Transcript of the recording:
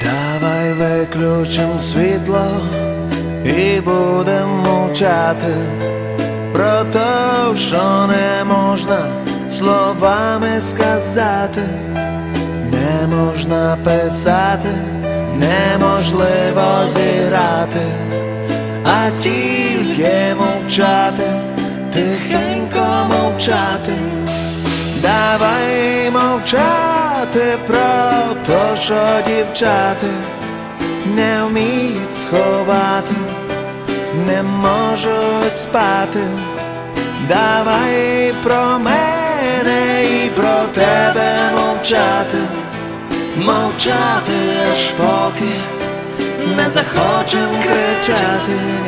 Давай виключим світло і будем мовчати. Про те, що не можна словами сказати, не можна писати, неможливо зіграти, а тільки мовчати, тихенько мовчати. Давай мовчати про те, що дівчата не вміють сховати, не можуть спати. Давай про мене і про тебе мовчати, мовчати аж поки не захочем кричати.